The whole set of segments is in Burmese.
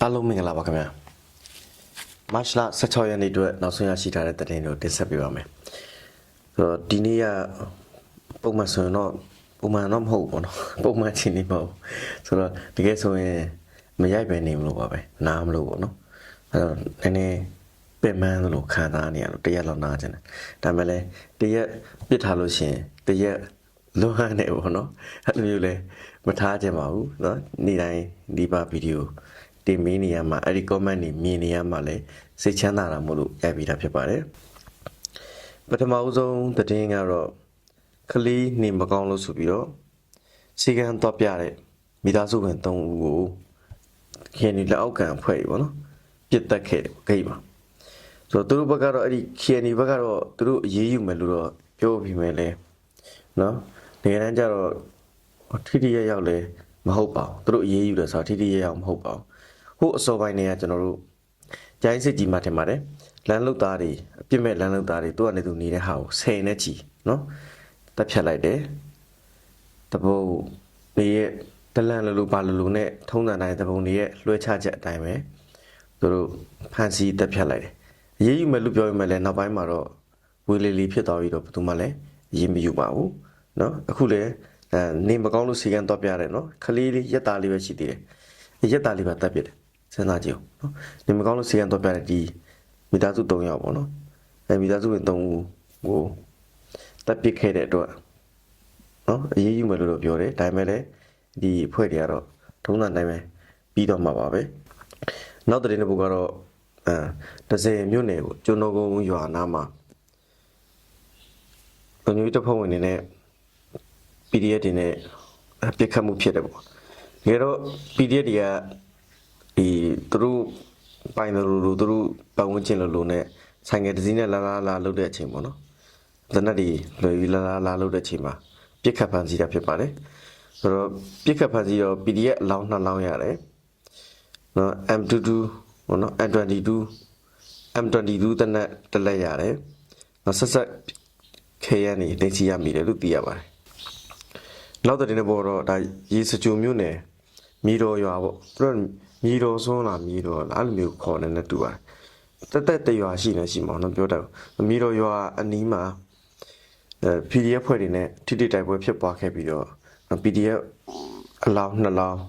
အားလုံးမင်္ဂလာပါခင်ဗျာမတ်လ16ရက်နေ့အတွက်နောက်ဆုံးရရှိထားတဲ့သတင်းတွေကိုတင်ဆက်ပေးပါမယ်ဆိုတော့ဒီနေ့ကပုံမှန်ဆိုရင်တော့ပုံမှန်တော့မဟုတ်ဘူးပေါ့နော်ပုံမှန်ချင်းနေမဟုတ်ဘူးဆိုတော့တကယ်ဆိုရင်မရိုက်ပဲနေမလို့ပါပဲနားမလို့ပေါ့နော်အဲ့တော့နည်းနည်းပြင်မှန်းလို့ခံစားနေရလို့တရက်လောက်နားချင်တယ်ဒါပေမဲ့လည်းတရက်ပြစ်ထားလို့ရှရင်တရက်လွန်ဟန်းနေပေါ့နော်အဲ့လိုမျိုးလဲမထားချင်ပါဘူးเนาะနေ့တိုင်းဒီပါဗီဒီယို တင်မင်းနေရမှာအဲ့ဒီ comment တွေမြင်နေရမှာလဲစိတ်ချမ်းသာတာမို့လို့ရိုက်ပြီးတာဖြစ်ပါတယ်ပထမဦးဆုံးသတင်းကတော့ကလေးနေမကောင်းလို့ဆိုပြီးတော့စီကံတော့ပြတဲ့မိသားစုဝင်၃ဦးကိုခင်ဒီလက်အောက်ခံအဖွဲ့တွေပေါ့နော်ပြစ်တက်ခဲ့တယ်ဂိတ်မှာဆိုတော့သူတို့ဘက်ကတော့အဲ့ဒီခင်ဒီဘက်ကတော့သူတို့အေးအေးယူမယ်လို့တော့ပြောပြီးမယ်လဲနော်နေရာတန်းကျတော့ထိထိရရောက်လဲမဟုတ်ပါဘူးသူတို့အေးအေးယူတယ်ဆိုတော့ထိထိရရောက်မဟုတ်ပါဘူး ဟိုအစောပိုင်းတွေကကျွန်တော်တို့ဂျိုင်းစစ်ကြီးမှထင်ပါတယ်လမ်းလုတ်သားတွေအပြစ်မဲ့လမ်းလုတ်သားတွေသူကနေသူနေတဲ့ဟာကိုဆယ်နဲ့ချီနော်တက်ဖြတ်လိုက်တယ်တပုတ်နေရဲ့တလန်လလူပါလလူနဲ့ထုံးစံတိုင်းတပုံတွေရဲ့လွှဲချချက်အတိုင်းပဲသူတို့ဖန်စီတက်ဖြတ်လိုက်တယ်အရေးယူမယ်လို့ပြောရင်လည်းနောက်ပိုင်းမှာတော့ဝေလီလီဖြစ်သွားပြီးတော့ဘယ်သူမှလည်းအရေးမယူပါဘူးနော်အခုလေအဲနေမကောင်းလို့စီကံတော့ပြရတယ်နော်ခလေးလေးရက်သားလေးပဲရှိသေးတယ်ရက်သားလေးပါတက်ပြစ်တယ် စဉ်းစားကြည့်အောင်နော်နေမကောင်းလို့စီကံတော့ပြတဲ့ဒီမိသားစု၃ယောက်ပေါ့နော်အဲမိသားစုဝင်၃ဦးကိုတက်ပြစ်ခဲ့တဲ့အတွက်နော်အရေးယူမယ်လို့တော့ပြောတယ်ဒါပေမဲ့လည်းဒီအဖွဲ့တွေကတော့ထုံးစံတိုင်းပဲပြီးတော့မှာပါပဲနောက်တဲ့တစ်ပုဒ်ကတော့အဲဒဇယ်မြို့နယ်ကိုကျွန်းတော်ကုန်းရွာနားမှာဘယ်လိုတစ်ဖက်ဝင်နေနဲ့ PDF တွေနဲ့ပြစ်ခတ်မှုဖြစ်တယ်ပေါ့တကယ်တော့ PDF တွေက ဒီသူတို့ပိုင်တယ်လို့လို့သူတို့ပတ်ဝန်းကျင်လို့လို့ ਨੇ ဆိုင်ငယ်တစ်စီးနဲ့လာလာလာလှုပ်တဲ့အချိန်ပေါ့နော်။တနက်ဒီလွယ်ပြီးလာလာလာလှုပ်တဲ့အချိန်မှာပြစ်ခတ်ဖန်စီတာဖြစ်ပါတယ်။ဆိုတော့ပြစ်ခတ်ဖန်စီတော့ PDF အလောင်းနှစ်လောင်းရတယ်။နော် M22 ပေါ့နော် M22 M22 တနက်တစ်လက်ရတယ်။နော်ဆက်ဆက် KN နေတင်စီရမိတယ်လို့သိရပါတယ်။နောက်တဲ့တင်ပေါ်တော့ဒါရေစကြိုမျိုးနယ်မြေတော်ရွာပေါ့သူတို့မြေတော်စွန်းလာမြေတော်လားအဲ့လိုမျိုးခေါ်နေနဲ့တူပါတယ်တက်တက်တရွာရှိနေရှိမှာနော်ပြောတယ်မြေတော်ရွာအနီးမှာအဲ PDF ဖွဲ့တွေနဲ့ထိတိတိုက်ပွဲဖြစ်ပွားခဲ့ပြီးတော့ PDF အလောင်းနှစ်လောင်း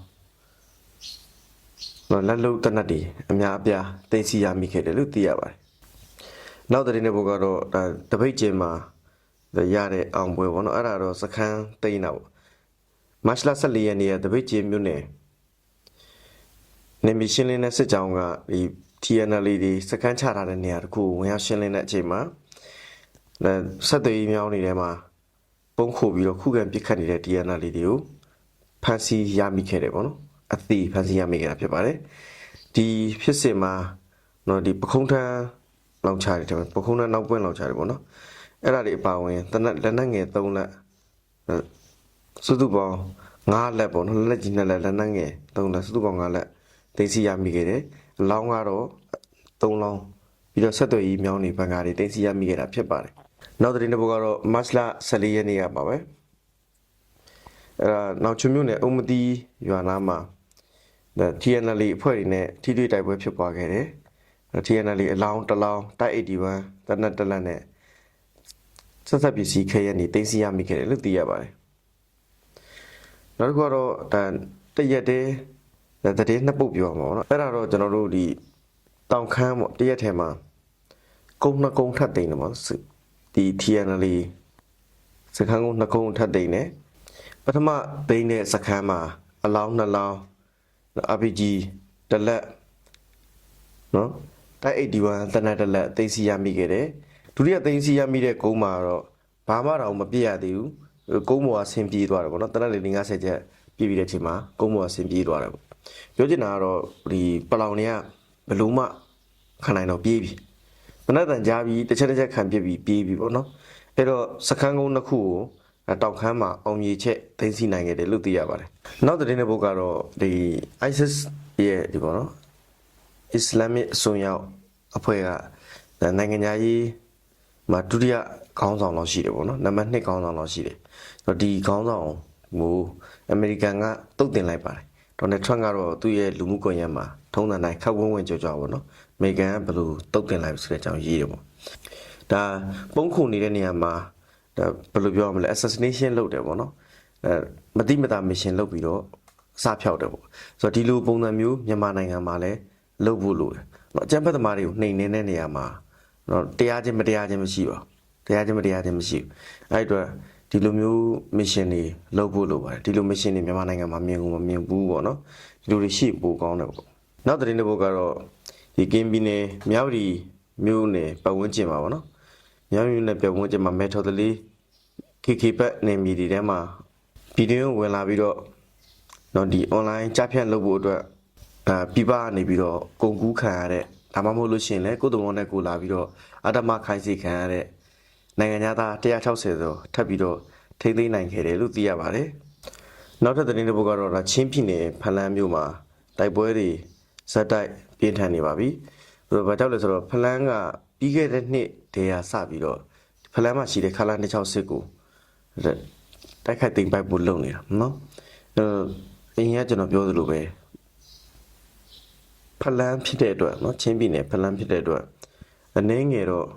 နော်လက်လုံးတနတ်တွေအများအပြားတင်စီရမိခဲ့တယ်လို့သိရပါတယ်နောက်တဲ့တင်ပေါ်ကတော့ဒါတပိတ်ကျင်းမှာရတဲ့အောင်ပွဲပေါ့နော်အဲ့ဒါတော့စခန်းတိန်းတာပေါ့မတ်လ14ရက်နေ့ကတပိတ်ကျင်းမြို့နယ် နေမီရှင်းလင်းတဲ့စစ်ကြောင်းကဒီ TNL တွေစကန်ချထားတဲ့နေရာတခုကိုဝင်ရောက်ရှင်းလင်းတဲ့အချိန်မှာအဲဆက်သွယ်ရေးမြောင်းနေတဲ့မှာပုံခိုပြီးတော့ခုခံပစ်ခတ်နေတဲ့ TNL တွေကိုဖမ်းဆီးရမိခဲ့တယ်ပေါ့နော်အသီးဖမ်းဆီးရမိခဲ့တာဖြစ်ပါတယ်ဒီဖြစ်စဉ်မှာနော်ဒီပခုံးထန်းလောင်ချတယ်တဲ့ပခုံးထန်းနောက်ပွင့်လောင်ချတယ်ပေါ့နော်အဲ့ဒါတွေအပါဝင်တနက်လက်နက်ငယ်၃လက်အဲစုစုပေါင်း9လက်ပေါ့နော်လက်ကြီးနဲ့လက်လက်နက်ငယ်3လက်စုစုပေါင်း9လက် သိသိရမိခဲ့တယ်အလောင်းကတော့3လောင်းပြီးတော့ဆက်သွယ်ရေးမြောင်းနေဘန်ကာတွေသိသိရမိခဲ့တာဖြစ်ပါတယ်နောက်သတင်းတစ်ပုဒ်ကတော့မတ်လ14ရက်နေ့ကပါပဲအဲ့ဒါနောက်ချုံမြို့နယ်အုံမတီရွာနာမှာဒါ TNL အဖွဲ့တွေနဲ့ထိတွေ့တိုက်ပွဲဖြစ်ပွားခဲ့တယ် TNL အလောင်းတစ်လောင်းတိုက်81တနက်တစ်လက်နဲ့ဆက်ဆက်ပစ္စည်းခဲရနေသိသိရမိခဲ့တယ်လို့သိရပါတယ်နောက်တစ်ခုကတော့ဒါတရက်တည်း ဒါတည်းနှစ်ပုတ်ပြောမှာပေါ့နော်အဲ့ဒါတော့ကျွန်တော်တို့ဒီတောင်ခမ်းပေါ့တရက်ထဲမှာကုန်းနှစ်ကုန်းထပ်သိမ့်တယ်ပေါ့စစ်ဒီ TNL စခန်းကုန်းနှစ်ကုန်းထပ်သိမ့်တယ်ပထမသိမ့်တဲ့စခန်းမှာအလောင်းနှစ်လောင်း RPG တစ်လက်နော်တိုက်81တနက်တစ်လက်သိမ်းစီရမိခဲ့တယ်ဒုတိယသိမ်းစီရမိတဲ့ကုန်းမှာတော့ဘာမှတော့မပြည့်ရသေးဘူးကုန်းပေါ်ကဆင်းပြေးသွားတယ်ပေါ့နော်တနက်လေ50ချက်ပြေးပြီးတဲ့အချိန်မှာကုန်းပေါ်ကဆင်းပြေးသွားတယ်ပေါ့ ပြောချင်တာကတော့ဒီပလောင်တွေကဘလို့မှခံနိုင်တော့ပြေးပြီတနက်တန်ကြားပြီးတစ်ချက်တစ်ချက်ခံပြစ်ပြီးပြေးပြီပေါ့နော်အဲ့တော့စခန်းကုန်းတစ်ခုကိုတောက်ခမ်းမှာအောင်မြေချက်သိမ်းဆီးနိုင်ခဲ့တယ်လို့သိရပါတယ်နောက်တဲ့တဲ့ဘုတ်ကတော့ဒီ ISIS ရဲ့ဒီပေါ့နော် Islamic အစွန်းရောက်အဖွဲ့ကနိုင်ငံသားရေးမှာဒုတိယခေါင်းဆောင်လောက်ရှိတယ်ပေါ့နော်နံပါတ်2ခေါင်းဆောင်လောက်ရှိတယ်ဆိုတော့ဒီခေါင်းဆောင်ကိုအမေရိကန်ကတုတ်တင်လိုက်ပါတယ် ဒေါ်နယ်ထရန့်ကတော့သူ့ရဲ့လူမှုကွန်ရက်မှာထုံးစံတိုင်းခက်ဝန်းဝန်းကြော်ကြော်ပေါ့နော်အမေရိကန်ကဘယ်လိုတုတ်တင်လိုက်ဆိုတဲ့အကြောင်းရေးတယ်ပေါ့ဒါပုံခုနေတဲ့နေရာမှာဒါဘယ်လိုပြောရမလဲ assassination လုပ်တယ်ပေါ့နော်အဲမတိမတာ mission လုပ်ပြီးတော့အစဖြောက်တယ်ပေါ့ဆိုတော့ဒီလိုပုံစံမျိုးမြန်မာနိုင်ငံမှာလည်းလုပ်ဖို့လိုတယ်နော်အကြမ်းဖက်သမားတွေကိုနှိမ်နှင်းတဲ့နေရာမှာနော်တရားချင်းမတရားချင်းမရှိပါဘူးတရားချင်းမတရားချင်းမရှိဘူးအဲ့အတွက် ဒီလိုမျိုး mission တွေလုပ်ဖို့လိုပါတယ်ဒီလို mission တွေမြန်မာနိုင်ငံမှာမြင်ကုန်မမြင်ဘူးပေါ့နော်ဒီလိုတွေရှိပိုကောင်းတယ်ပေါ့နောက်သတင်းတစ်ပုဒ်ကတော့ဒီကင်းပြည်နယ်မြောက်ရီမြို့နယ်ပတ်ဝန်းကျင်မှာပေါ့နော်မြောက်ရီမြို့နယ်ပတ်ဝန်းကျင်မှာမဲထော်တလေး KK ဘက်နေမီဒီထဲမှာဗီဒီယိုဝင်လာပြီးတော့တော့ဒီ online ကြားဖြန့်လုပ်ဖို့အတွက်အာပြပကနေပြီးတော့ကုန်ကူးခံရတဲ့ဒါမှမဟုတ်လို့ရှိရင်လည်းကိုယ်တော်မောနဲ့ကိုလာပြီးတော့အတ္တမခိုင်းစီခံရတဲ့ နိုင်ငံသား160ဆိုထပ်ပြီးတော့ထိမ့်သိမ်းနိုင်ခဲ့တယ်လို့သိရပါတယ်။နောက်ထပ်သတင်းတစ်ပုဒ်ကတော့ဒါချင်းပြည်နယ်ဖလန်းမြို့မှာတိုက်ပွဲတွေဇက်တိုက်ပြင်းထန်နေပါပြီ။ဘယ်လိုဘာကြောင့်လဲဆိုတော့ဖလန်းကပြီးခဲ့တဲ့နှစ်တည်းကစပြီးတော့ဖလန်းမှာရှိတဲ့ခလာ260ကိုတိုက်ခိုက်သိမ်းပိုက်ဖို့လုပ်နေတာနော်အဲအရင်ကကျွန်တော်ပြောသလိုပဲဖလန်းဖြစ်တဲ့အတွက်နော်ချင်းပြည်နယ်ဖလန်းဖြစ်တဲ့အတွက်အနှင်းငယ်တော့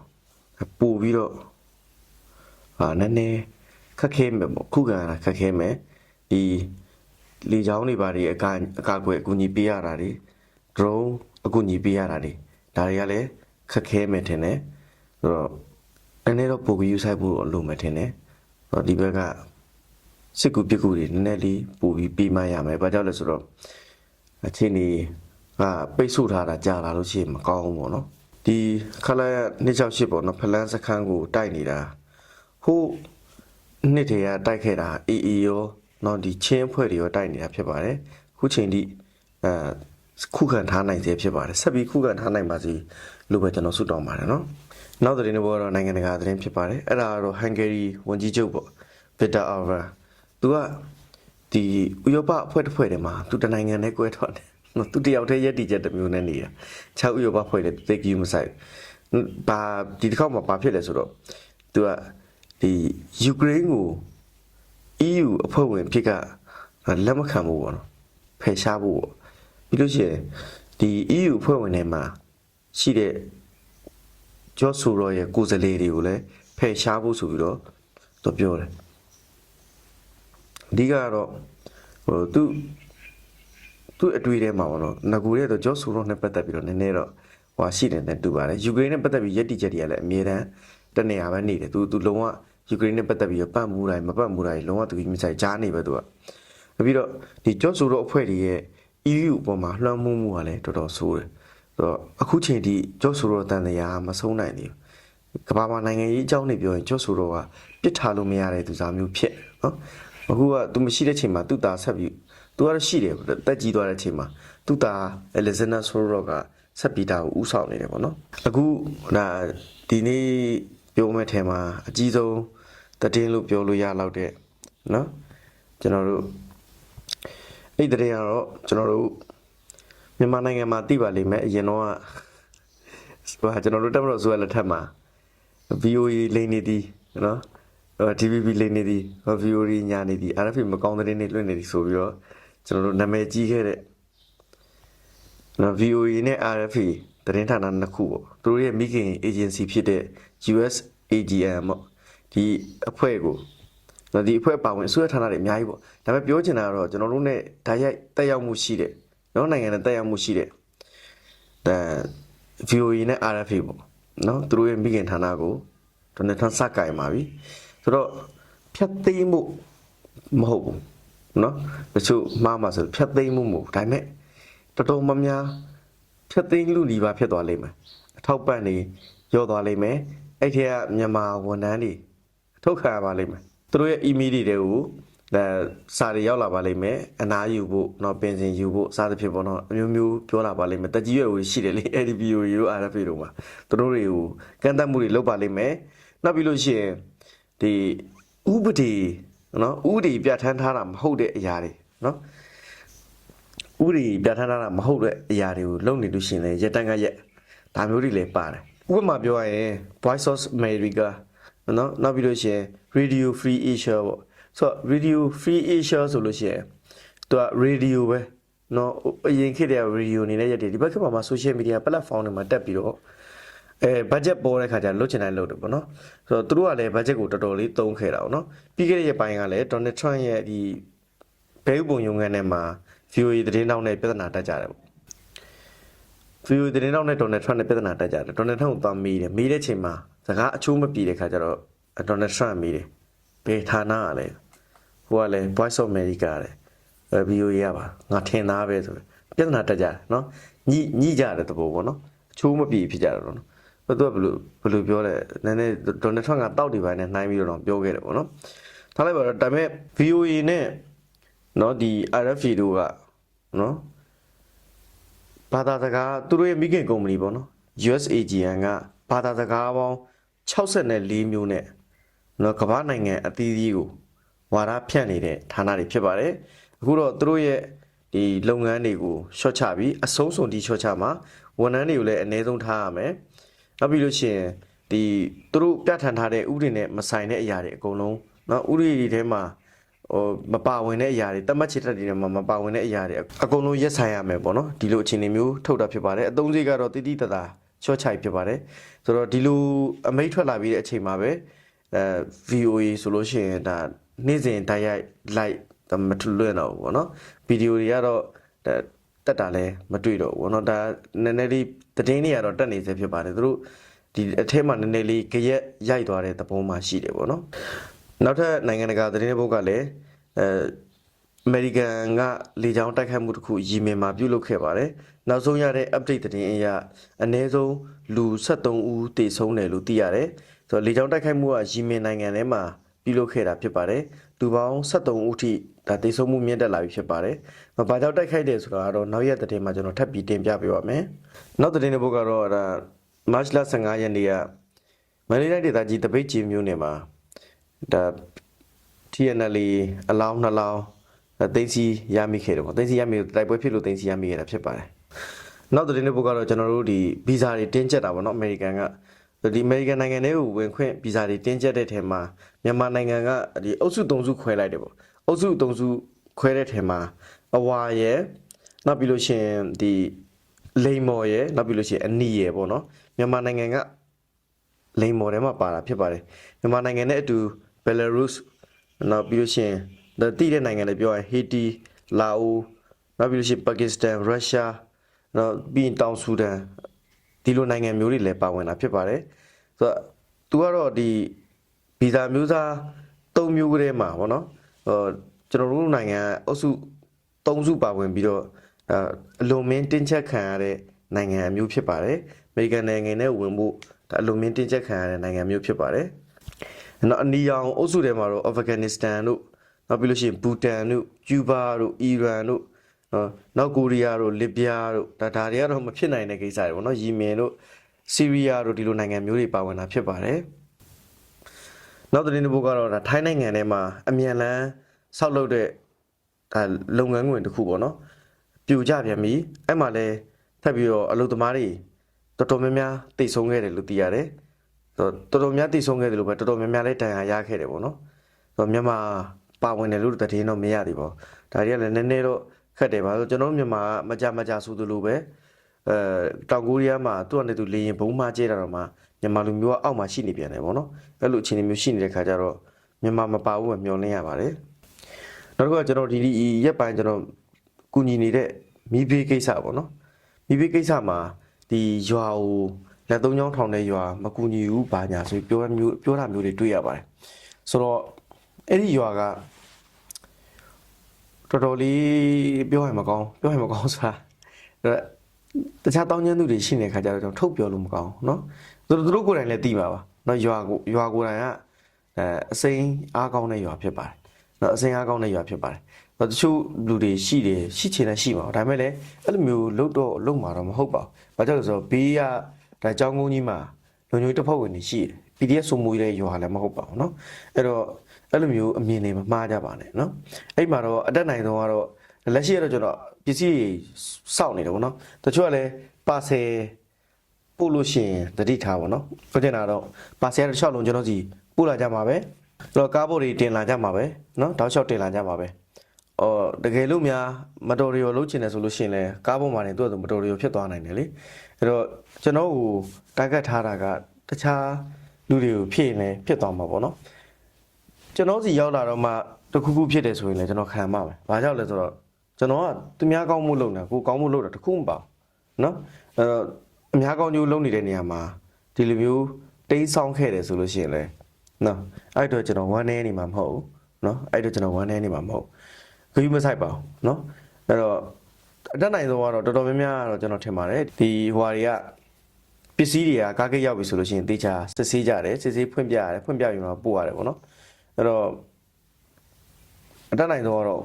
ပူပြီးတော့ ဟာနည်းနည်းခက်ခဲမယ်ပေါ့ခုခံရတာခက်ခဲမယ်ဒီလေချောင်းတွေပါတွေအကအကာအကွယ်အကူအညီပေးရတာတွေ drone အကူအညီပေးရတာတွေဒါတွေကလည်းခက်ခဲမယ်ထင်တယ်ဆိုတော့နည်းနည်းတော့ပိုပြီးယူဆိုင်ဖို့လိုမယ်ထင်တယ်ဆိုတော့ဒီဘက်ကစစ်ကူပစ်ကူတွေနည်းနည်းလေးပိုပြီးပြီးမှရမယ်ဘာကြောင့်လဲဆိုတော့အချင်းကြီးကပိတ်ဆို့ထားတာကြာလာလို့ရှိရင်မကောင်းဘူးပေါ့နော်ဒီခလာရ268ပေါ့နော်ဖလန်းစခန်းကိုတိုက်နေတာ ဟိုနှစ်တည်းကတိုက်ခဲ့တာအေးအေးရောနော်ဒီချင်းအဖွဲ့တွေရောတိုက်နေတာဖြစ်ပါတယ်ခုချိန်ထိအဲခုခံထားနိုင်စေဖြစ်ပါတယ်ဆက်ပြီးခုခံထားနိုင်ပါစေလို့ပဲကျွန်တော်ဆုတောင်းပါတယ်နော်နောက်သတင်းတွေကတော့နိုင်ငံတကာသတင်းဖြစ်ပါတယ်အဲ့ဒါကတော့ဟန်ဂေရီဝန်ကြီးချုပ်ပေါ့ဗစ်တာအာဗာသူကဒီဥရောပအဖွဲ့တစ်ဖွဲ့တည်းမှာသူတနိုင်ငံနဲ့ကွဲထွက်တယ်နော်သူတယောက်တည်းရက်တီချက်တစ်မျိုးနဲ့နေတာခြောက်ဥရောပဖွဲ့တယ်တိတ်ကြီးမဆိုင်ဘူးဘာဒီတစ်ခေါက်မှာဘာဖြစ်လဲဆိုတော့သူက ဒီယူကရိန်းကို EU အဖွဲ့ဝင်ဖြစ်ကလက်မခံဘူးပေါ့နော်ဖယ်ရှားဖို့ပေါ့ပြီးလို့ရှိရင်ဒီ EU အဖွဲ့ဝင်တွေမှာရှိတဲ့ဂျော့ဆိုရောရဲ့ကိုယ်စားလှယ်တွေကိုလည်းဖယ်ရှားဖို့ဆိုပြီးတော့သူပြောတယ်အဓိကကတော့ဟိုသူသူ့အတွေ့အထဲမှာပေါ့နော်ငကူရဲ့တော့ဂျော့ဆိုရောနဲ့ပတ်သက်ပြီးတော့နည်းနည်းတော့ဟိုရှိတယ်နဲ့တူပါတယ်ယူကရိန်းနဲ့ပတ်သက်ပြီးယက်တီချက်တွေကလည်းအမြဲတမ်းတနေရာပဲနေတယ်သူသူလုံးဝ ယူကရိန်းနဲ့ပတ်သက်ပြီးတော့ပတ်မှုတိုင်းမပတ်မှုတိုင်းလုံးဝသူကြီးမဆိုင်ကြားနေပဲသူကပြီးတော့ဒီဂျော့ဆိုရောအဖွဲ့တွေရဲ့ EU အပေါ်မှာလွှမ်းမိုးမှုကလည်းတော်တော်ဆိုးတယ်ဆိုတော့အခုချိန်ထိဂျော့ဆိုရောတန်တရားမဆုံးနိုင်သေးဘူးကမ္ဘာမှာနိုင်ငံရေးအကြောင်းတွေပြောရင်ဂျော့ဆိုရောကပြစ်ထားလို့မရတဲ့သူစားမျိုးဖြစ်နော်အခုက तू မရှိတဲ့ချိန်မှာသူ့သားဆက်ပြီး तू ကတော့ရှိတယ်တက်ကြီးသွားတဲ့ချိန်မှာသူ့သားအလက်ဇန်နာဆိုရောကဆက်ပြီးတာကိုဥဆောင်နေတယ်ပေါ့နော်အခုဒါဒီနေ့ပြောမဲ့ထဲမှာအကြီးဆုံး တည်င်းလို့ပြောလို့ရလောက်တဲ့နော်ကျွန်တော်တို့အဲ့ဒီတဲ့ကတော့ကျွန်တော်တို့မြန်မာနိုင်ငံမှာသိပါလိမ့်မယ်အရင်တော့ကဟာကျွန်တော်တို့တက်မလို့ဆိုရလက်ထက်မှာ VOA လိန်နေသည်နော်ဟို TVB လိန်နေသည်ဟို VOA ညာနေသည် RFA မကောင်းတဲ့နေလွှင့်နေသည်ဆိုပြီးတော့ကျွန်တော်တို့နာမည်ကြီးခဲ့တဲ့နော် VOA နဲ့ RFA သတင်းဌာနနှစ်ခုပေါ့သူတို့ရဲ့မိခင် agency ဖြစ်တဲ့ US AGM ပေါ့ ဒီအဖွဲ့ကိုနော်ဒီအဖွဲ့ပါဝင်အစိုးရဌာနတွေအများကြီးပေါ့ဒါပေမဲ့ပြောချင်တာကတော့ကျွန်တော်တို့ ਨੇ ဓာတ်ရိုက်တက်ရောက်မှုရှိတဲ့နော်နိုင်ငံနဲ့တက်ရောက်မှုရှိတဲ့ဒါ VOA နဲ့ RFA ပေါ့နော်သူတို့ရဲ့မိခင်ဌာနကိုဒေါ်နယ်ထရန့်စကင်ပါပြီဆိုတော့ဖြတ်သိမ်းမှုမဟုတ်ဘူးနော်တချို့မှားမှာဆိုဖြတ်သိမ်းမှုမဟုတ်ဘူးဒါပေမဲ့တော်တော်များများဖြတ်သိမ်းလူလီပါဖြစ်သွားလိမ့်မယ်အထောက်ပံ့နေရော့သွားလိမ့်မယ်အဲ့ထဲကမြန်မာဝန်ထမ်းတွေအ ထုတ်ခံရပါလိမ့်မယ်သူတို့ရဲ့ email တွေကိုဒါစာတွေရောက်လာပါလိမ့်မယ်အနားယူဖို့เนาะပင်စင်ယူဖို့စသဖြင့်ပေါ့เนาะအမျိုးမျိုးပြောလာပါလိမ့်မယ်တက်ကြီးရွယ်ကိုရှိတယ်လေ ADPO တို့ RFA တို့မှာသူတို့တွေကိုကန့်သတ်မှုတွေလုပ်ပါလိမ့်မယ်နောက်ပြီးလို့ရှိရင်ဒီဥပဒေเนาะဥပဒေပြဋ္ဌာန်းထားတာမဟုတ်တဲ့အရာတွေเนาะဥပဒေပြဋ္ဌာန်းထားတာမဟုတ်တဲ့အရာတွေကိုလုပ်နေလို့ရှိရင်လည်းရက်တန်းကရက်ဒါမျိုးတွေလည်းပါတယ်ဥပမာပြောရရင် Voice of America နော်နောက်ပြီးလို့ရှိရင် Radio Free Asia ပေါ့ဆိုတော့ Radio Free Asia ဆိုလို့ရှိရင်သူက radio ပဲနော်အရင်ခေတ်တည်းကရေဒီယိုနေတဲ့ရက်တွေဒီဘက်ခေတ်မှာမှာ social media platform တွေမှာတက်ပြီးတော့အဲ budget ပေါ်တဲ့ခါကျလုတ်ချင်တိုင်းလုတ်တယ်ပေါ့နော်ဆိုတော့သူတို့ကလည်း budget ကိုတော်တော်လေးသုံးခဲ့တာပေါ့နော်ပြီးခဲ့တဲ့ရက်ပိုင်းကလည်း Donald Trump ရဲ့ဒီဘဲဥပုံရုံငန်းထဲမှာ VOA သတင်းတောက်နဲ့ပြဿနာတက်ကြတယ်ပေါ့ VOA သတင်းတောက်နဲ့ Donald Trump နဲ့ပြဿနာတက်ကြတယ် Donald Trump ကိုသွားမေးတယ်မေးတဲ့ချိန်မှာစကားအချိုးမပြေတဲ့ခါကျတော့ Donald Trump မေးတယ်ဘယ်ဌာနကလဲဟိုကလည်း Voice of America တဲ့အဲ VOA ရပါငါထင်သားပဲဆိုပြဿနာတက်ကြတယ်နော်ညှိညှိကြတယ်တဘောပေါ့နော်အချိုးမပြေဖြစ်ကြတယ်နော်ဘယ်သူကဘယ်လိုဘယ်လိုပြောလဲနည်းနည်း Donald Trump ကတောက်ဒီပိုင်းနဲ့နှိုင်းပြီးတော့ပြောခဲ့တယ်ပေါ့နော်ထားလိုက်ပါတော့ဒါပေမဲ့ VOA နဲ့နော်ဒီ RFA တို့ကနော် ဘာသာစကားသူတို့ရဲ့မိခင်ကုမ္ပဏီပေါ့နော် USAGN ကဘာသာစကားပေါင်း64မျိုးနဲ့နော်ကမ္ဘာနိုင်ငံအသီးသီးကိုဝါဒဖြန့်နေတဲ့ဌာနတွေဖြစ်ပါတယ်အခုတော့သူတို့ရဲ့ဒီလုပ်ငန်းတွေကိုရှော့ချပြီးအဆုံးစွန်ဒီရှော့ချမှာဝန်ထမ်းတွေကိုလည်းအနည်းဆုံးထားရမယ်နောက်ပြီးလို့ရှိရင်ဒီသူတို့ပြဋ္ဌာန်းထားတဲ့ဥပဒေနဲ့မဆိုင်တဲ့အရာတွေအကုန်လုံးနော်ဥပဒေတွေထဲမှာ ဟိုမပါဝင်တဲ့အရာတွေတတ်မှတ်ချစ်တတ်တွေမှာမပါဝင်တဲ့အရာတွေအကုန်လုံးရက်ဆိုင်ရမယ်ပေါ့နော်ဒီလိုအခြေအနေမျိုးထုတ်တာဖြစ်ပါတယ်အသုံးစိတ်ကတော့တိတိတသာချော့ချိုက်ဖြစ်ပါတယ်ဆိုတော့ဒီလိုအမိတ်ထွက်လာပြီးတဲ့အချိန်မှာပဲအဲ VOA ဆိုလို့ရှိရင်ဒါနေ့စဉ်တိုက်ရိုက် live ဒါမထလွင့်တော့ဘူးပေါ့နော်ဗီဒီယိုတွေကတော့ဒါတက်တာလဲမတွေ့တော့ဘူးပေါ့နော်ဒါနည်းနည်းလေးသတင်းတွေကတော့တက်နေစေဖြစ်ပါတယ်သူတို့ဒီအထက်မှာနည်းနည်းလေးကြရက်ရိုက်သွားတဲ့သဘောမှရှိတယ်ပေါ့နော် နောက်ထပ်နိုင်ငံတကာသတင်းတွေဘုတ်ကလည်းအဲအမေရိကန်ကလေကြောင်းတိုက်ခိုက်မှုတစ်ခုယီမင်မှာပြုလုပ်ခဲ့ပါတယ်။နောက်ဆုံးရတဲ့ update သတင်းအရအနည်းဆုံးလူ73ဦးသေဆုံးတယ်လို့သိရတယ်။ဆိုတော့လေကြောင်းတိုက်ခိုက်မှုကယီမင်နိုင်ငံထဲမှာပြုလုပ်ခဲ့တာဖြစ်ပါတယ်။လူပေါင်း73ဦးထိဒါသေဆုံးမှုမြင့်တက်လာပြီဖြစ်ပါတယ်။ဘာကြောင့်တိုက်ခိုက်တယ်ဆိုတာကတော့နောက်ရက်သတင်းမှာကျွန်တော်ထပ်ပြီးတင်ပြပေးပါမယ်။နောက်သတင်းတွေဘုတ်ကတော့ဒါ March 15ရက်နေ့ကမန္တလေးတိုင်းဒေသကြီးတပိတ်ကြီးမြို့နယ်မှာ ဒါ TNL အလောင်းနှစ်လောင်းအဲသိန်းစီရမိခဲ့တယ်ပေါ့သိန်းစီရမိတိုက်ပွဲဖြစ်လို့သိန်းစီရမိခဲ့တာဖြစ်ပါတယ်နောက်သတင်းတစ်ပုဒ်ကတော့ကျွန်တော်တို့ဒီဗီဇာတွေတင်းကျပ်တာပေါ့နော်အမေရိကန်ကဒီအမေရိကန်နိုင်ငံထဲကိုဝင်ခွင့်ဗီဇာတွေတင်းကျပ်တဲ့ထဲမှာမြန်မာနိုင်ငံကဒီအုပ်စု၃စုခွဲလိုက်တယ်ပေါ့အုပ်စု၃စုခွဲတဲ့ထဲမှာအဝါရယ်နောက်ပြီးလို့ရှရင်ဒီလိန်မော်ရယ်နောက်ပြီးလို့ရှရင်အနီရယ်ပေါ့နော်မြန်မာနိုင်ငံကလိန်မော်ထဲမှာပါတာဖြစ်ပါတယ်မြန်မာနိုင်ငံနဲ့အတူ ဘယ်လာရုစ်နောက်ပြီးလို့ရှိရင်ဒါတိတဲ့နိုင်ငံတွေပြောရင်ဟေတီလာအိုနောက်ပြီးလို့ရှိရင်ပါကစ္စတန်ရုရှားနောက်ပြီးရင်တောင်ဆူဒန်ဒီလိုနိုင်ငံမျိုးတွေလည်းပါဝင်တာဖြစ်ပါတယ်ဆိုတော့သူကတော့ဒီဗီဇာမျိုးစား၃မျိုးကလေးမှာဗောနော်ဟိုကျွန်တော်တို့နိုင်ငံအုပ်စု၃စုပါဝင်ပြီးတော့အဲအလွန်မင်းတင်းချက်ခံရတဲ့နိုင်ငံအမျိုးဖြစ်ပါတယ်အမေရိကန်နိုင်ငံနဲ့ဝင်ဖို့ဒါအလွန်မင်းတင်းချက်ခံရတဲ့နိုင်ငံမျိုးဖြစ်ပါတယ် နောက်အနီရောင်အုပ်စုထဲမှာတော့အာဖဂန်နစ္စတန်တို့နောက်ပြီးလို့ရှိရင်ဘူတန်တို့ကျူးဘားတို့အီရန်တို့နော်နောက်ကိုရီးယားတို့လစ်ဗျားတို့ဒါဒါတွေကတော့မဖြစ်နိုင်တဲ့ကိစ္စတွေပေါ့နော်ယီမင်တို့ဆီးရီးယားတို့ဒီလိုနိုင်ငံမျိုးတွေပါဝင်တာဖြစ်ပါတယ်နောက်သတင်းတစ်ပုဒ်ကတော့ဒါထိုင်းနိုင်ငံထဲမှာအမြန်လန်းဆောက်လုပ်တဲ့ဒါလုပ်ငန်းခွင်တစ်ခုပေါ့နော်ပြူကြပြန်ပြီအဲ့မှာလဲထပ်ပြီးတော့အလုပ်သမားတွေတော်တော်များများတိတ်ဆုံးခဲ့တယ်လို့သိရတယ် တော်တော်တော်များတိတ်ဆုံးခဲ့တယ်လို့ပဲတော်တော်များများလဲတန်ရာရခဲ့တယ်ပေါ့နော်ဆိုတော့မြန်မာပါဝင်တယ်လို့သတင်းတော့မရသေးပါဘူးဒါတွေကလည်းနည်းနည်းတော့ခက်တယ်ပါဆိုကျွန်တော်တို့မြန်မာကမကြမကြဆိုသလိုပဲအဲတောင်ကိုရီးယားမှာသူ့အနေနဲ့သူလေရင်ဘုံမှကျဲတာတော့မှမြန်မာလူမျိုးကအောက်မှာရှိနေပြန်တယ်ပေါ့နော်အဲ့လိုအခြေအနေမျိုးရှိနေတဲ့ခါကျတော့မြန်မာမပါဘူးပဲမျောလင်းရပါတယ်နောက်တစ်ခုကကျွန်တော်ဒီဒီရက်ပိုင်းကျွန်တော်ကူညီနေတဲ့မိဘေးကိစ္စပေါ့နော်မိဘေးကိစ္စမှာဒီရွာကို လက်သုံးချောင်းထောင်တဲ့ရွာမကူညီဘူးဘာညာဆိုပြီးပြောတာမျိုးပြောတာမျိုးတွေတွေ့ရပါတယ်ဆိုတော့အဲ့ဒီရွာက တော်တော်လေးပြောရင်မကောင်းပြောရင်မကောင်းဆိုတာဒါတခြားတောင်းကျမ်းသူတွေရှိနေတဲ့ခါကျတော့ကျွန်တော်ထုတ်ပြောလို့မကောင်းဘူးเนาะသူတို့သူတို့ကိုယ်တိုင်လည်းသိပါပါเนาะရွာကိုရွာကိုယ်တိုင်ကအဲအစိမ်းအားကောင်းတဲ့ရွာဖြစ်ပါတယ်เนาะအစိမ်းအားကောင်းတဲ့ရွာဖြစ်ပါတယ်တော့တချို့လူတွေရှိတယ်ရှိချင်လည်းရှိပါဘူးဒါပေမဲ့လည်းအဲ့လိုမျိုးလုတ်တော့လုတ်မှာတော့မဟုတ်ပါဘူးဘာကြောင့်လဲဆိုတော့ဘေးက ဒါအကြောင်းကုန်းကြီးမှာလုံညုံတစ်ဖက်ဝင်နေရှိတယ် PDF စုံမွေးတဲ့ရွာလည်းမဟုတ်ပါဘူးเนาะအဲ့တော့အဲ့လိုမျိုးအမြင်တွေမမှားကြပါနဲ့เนาะအဲ့မှာတော့အတက်နိုင်ဆုံးကတော့လက်ရှိကတော့ကျွန်တော်ပစ္စည်းတွေစောင့်နေတယ်ဗောနော်တချို့ကလည်းပါဆယ်ပို့လို့ရှိရင်တတိထားဗောနော်ပြောချင်တာတော့ပါဆယ်တစ်လျှောက်လုံးကျွန်တော်စီပို့လာကြမှာပဲဆိုတော့ကားဘို့တွေတင်လာကြမှာပဲเนาะတောက်လျှောက်တင်လာကြမှာပဲ အော်တကယ်လို့များမတော်ရီရောလုံးချင်တယ်ဆိုလို့ရှိရင်လည်းကားပေါ်မှာနေသူ့အတူမတော်ရီရောဖြစ်သွားနိုင်တယ်လေ အဲ့တော့ကျွန်တော်ကိုတာဂက်ထားတာကတခြားလူတွေကိုဖြစ်နေဖြစ်သွားမှာပေါ့နော်ကျွန်တော်စီရောက်လာတော့မှတခုခုဖြစ်တယ်ဆိုရင်လည်းကျွန်တော်ခံမှာပဲဘာကြောင့်လဲဆိုတော့ကျွန်တော်ကသူများကောင်းမှုလုပ်နေတာကိုကောင်းမှုလုပ်တာတခုမပါဘူးနော်အဲ့တော့အများကောင်းကျိုးလုပ်နေတဲ့နေရာမှာဒီလိုမျိုးတိမ်းဆောင်းခဲ့တယ်ဆိုလို့ရှိရင်လည်းနော်အဲ့တော့ကျွန်တော်ဝမ်းနေနေမှာမဟုတ်ဘူးနော်အဲ့တော့ကျွန်တော်ဝမ်းနေနေမှာမဟုတ်ဘူးဂရုမစိုက်ပါဘူးနော်အဲ့တော့ အတက်နိုင်ဆုံးကတော့တော်တော်များများကတော့ကျွန်တော်ထင်ပါတယ်ဒီဟွာတွေကပစ္စည်းတွေကကားကိတ်ရောက်ပြီဆိုလို့ရှိရင်တေချာစစ်ဆေးကြတယ်စစ်ဆေးဖွင့်ပြရတယ်ဖွင့်ပြပြီးမှပို့ရတယ်ပေါ့နော်အဲ့တော့အတက်နိုင်ဆုံးကတော့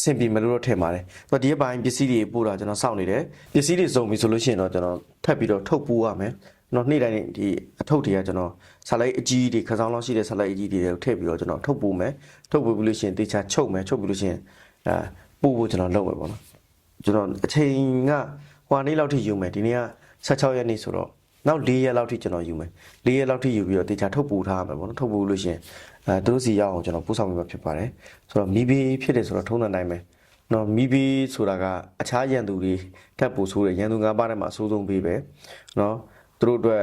စင်ပြီမလို့တော့ထင်ပါတယ်။ဆိုတော့ဒီအပိုင်းပစ္စည်းတွေပို့တာကျွန်တော်စောင့်နေတယ်။ပစ္စည်းတွေစုံပြီဆိုလို့ရှိရင်တော့ကျွန်တော်ထပ်ပြီးတော့ထုတ်ပိုးရမယ်။ကျွန်တော်နေ့တိုင်းဒီအထုတ်တွေကကျွန်တော်ဆလိုက်အကြီးတွေခစောင်းလောက်ရှိတဲ့ဆလိုက်အကြီးတွေကိုထည့်ပြီးတော့ကျွန်တော်ထုတ်ပိုးမယ်။ထုတ်ပိုးပြီးလို့ရှိရင်တေချာချုပ်မယ်ချုပ်ပြီးလို့ရှိရင်အာပို့ဖို့ကျွန်တော်လုပ်မယ်ပေါ့နော်။ ကျွန်တော်အချိန်ကဟွာနေ့လောက်ထိယူမယ်ဒီနေ့က16ရက်နေ့ဆိုတော့နောက်၄ရက်လောက်ထိကျွန်တော်ယူမယ်၄ရက်လောက်ထိယူပြီးတော့တေချာထုတ်ပိုးထားရမယ်ပေါ့နော်ထုတ်ပိုးလို့ရှိရင်အဲသူတို့စီရောက်အောင်ကျွန်တော်ပို့ဆောင်ပေးမှာဖြစ်ပါတယ်ဆိုတော့မိဘဖြစ်တယ်ဆိုတော့ထုံးတဲ့နိုင်မယ်နော်မိဘဆိုတာကအခြားရန်သူတွေထပ်ပို့ဆိုးတယ်ရန်သူငါးပါးထဲမှာအဆိုးဆုံးပေးပဲနော်သူတို့အတွက်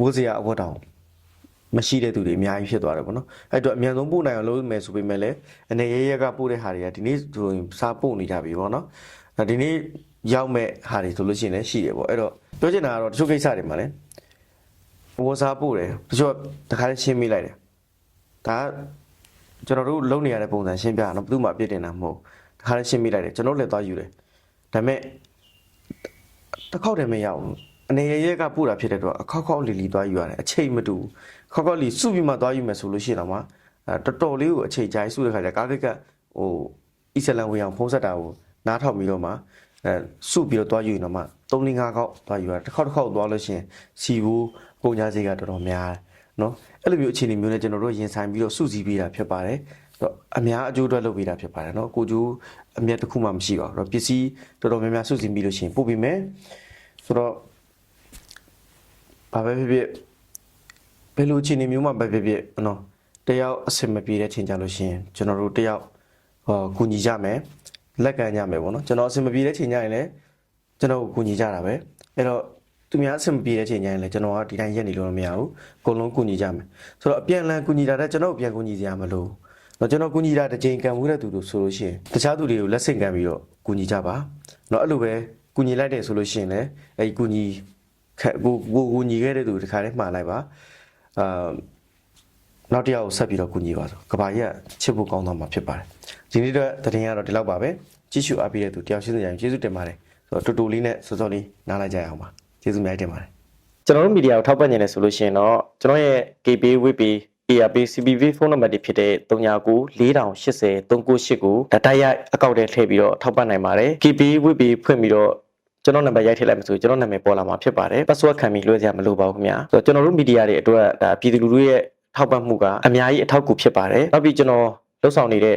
ဝိဇ္ဇာအဝတ်တောင်မရှိတဲ့သူတွေအများကြီးဖြစ်သွားတယ်ပေါ့နော်အဲ့တော့အမြန်ဆုံးပို့နိုင်အောင်လုပ်မယ်ဆိုပေမဲ့လည်းအနေရရကပို့တဲ့ဟာတွေကဒီနေ့ဆိုရင်စားပို့နေကြပြီပေါ့နော် အဲ့ဒီနေ့ရောက်မဲ့ဟာတွေဆိုလို့ရှိရင်လည်းရှိတယ်ပေါ့အဲ့တော့ပြောချင်တာကတော့တချို့ကိစ္စတွေမှာလည်းဝစားပို့တယ်တချို့တခါလေးရှင်းမိလိုက်တယ်ဒါကကျွန်တော်တို့လုံနေရတဲ့ပုံစံရှင်းပြတာနော်ဘယ်သူမှအပြစ်တင်တာမဟုတ်ဘူးတခါလေးရှင်းမိလိုက်တယ်ကျွန်တော်လည်းသွားယူတယ်ဒါပေမဲ့တစ်ခေါက်တည်းမရဘူးအနေရရကပို့တာဖြစ်တဲ့တော့အခေါက်ခေါက်လီလီသွားယူရတယ်အချိန်မတူဘူးခေါက်ခေါက်လီစုပြီးမှသွားယူမယ်ဆိုလို့ရှိရင်တော့မှအဲတော်တော်လေးကိုအချိန်ကြာစုတဲ့ခါကျကားကိတ်ကဟိုအစ္စလမ်ဝင်အောင်ဖုံးဆက်တာကို နားထောက်ပြီးတော့မှအဲစုပြီးတော့သွားယူရင်တော့မှ3 4 5ခေါက်သွားယူရတယ်တစ်ခေါက်တစ်ခေါက်သွားလို့ရှိရင်စီဘူးကုန်ကြစည်ကတော်တော်များတယ်နော်အဲ့လိုမျိုးအခြေအနေမျိုးနဲ့ကျွန်တော်တို့ရင်ဆိုင်ပြီးတော့စုစည်းပေးတာဖြစ်ပါတယ်တော့အများအကျိုးအတွက်လုပ်ပေးတာဖြစ်ပါတယ်เนาะကိုကျိုးအမြတ်တစ်ခုမှမရှိပါဘူးတော့ပစ္စည်းတော်တော်များများစုစည်းပြီးလို့ရှိရင်ပို့ပေးမယ်ဆိုတော့ဘာပဲဖြစ်ဖြစ်ဘယ်လိုအခြေအနေမျိုးမှပဲဖြစ်ဖြစ်နော်တယောက်အဆင်မပြေတဲ့ချိန်ကြလို့ရှိရင်ကျွန်တော်တို့တယောက်ဟောကူညီကြမယ် လက်ကမ်းကြမယ်ပေါ့နော်ကျွန်တော်အဆင်မပြေတဲ့ချိန်ညရင်လည်းကျွန်တော်ကိုကူညီကြတာပဲအဲ့တော့သူများအဆင်မပြေတဲ့ချိန်ညရင်လည်းကျွန်တော်ကဒီတိုင်းရက်နေလို့မရဘူးအကုန်လုံးကူညီကြမယ်ဆိုတော့အပြန်အလှန်ကူညီတာတဲ့ကျွန်တော်ပြန်ကူညီစရာမလိုတော့ကျွန်တော်ကူညီတာတစ်ချိန်ကံမှုတဲ့သူတို့ဆိုလို့ရှိရင်တခြားသူတွေကိုလက်ဆင့်ကမ်းပြီးတော့ကူညီကြပါတော့အဲ့လိုပဲကူညီလိုက်တယ်ဆိုလို့ရှိရင်လည်းအဲ့ကူညီကိုကိုကူညီခဲ့တဲ့သူတခါတည်းမှားလိုက်ပါအာနောက်တစ်ယောက်ဆက်ပြီးတော့ကူညီပါဆိုကဘာရက်ချစ်ဖို့ကောင်းသွားမှာဖြစ်ပါတယ် ဒီနေ့တော့တရင်ကတော့ဒီလောက်ပါပဲကြည့်ရှုအားပေးတဲ့သူတယောက်ရှင်းစရာကျေးဇူးတင်ပါတယ်ဆိုတော့တူတူလေးနဲ့စောစောလေးနားလိုက်ကြရအောင်ပါကျေးဇူးအများကြီးတင်ပါတယ်ကျွန်တော်တို့မီဒီယာကိုထောက်ပံ့နေတယ်ဆိုလို့ရှိရင်တော့ကျွန်တော်ရဲ့ KB WP ARP CPV ဖုန်းနံပါတ်တွေဖြစ်တဲ့39 4080 398ကိုဒါတိုက်ရိုက်အကောင့်ထဲထည့်ပြီးတော့ထောက်ပံ့နိုင်ပါတယ် KB WP ဖွင့်ပြီးတော့ကျွန်တော်နံပါတ်ရိုက်ထည့်လိုက်မှဆိုကျွန်တော်နာမည်ပေါ်လာမှာဖြစ်ပါတယ် password ခံပြီးလွှဲစရာမလိုပါဘူးခင်ဗျာဆိုတော့ကျွန်တော်တို့မီဒီယာတွေအတွက်ဒါပြည်သူလူထုရဲ့ထောက်ပံ့မှုကအများကြီးအထောက်အကူဖြစ်ပါတယ်နောက်ပြီးကျွန်တော်လှုပ်ဆောင်နေတဲ့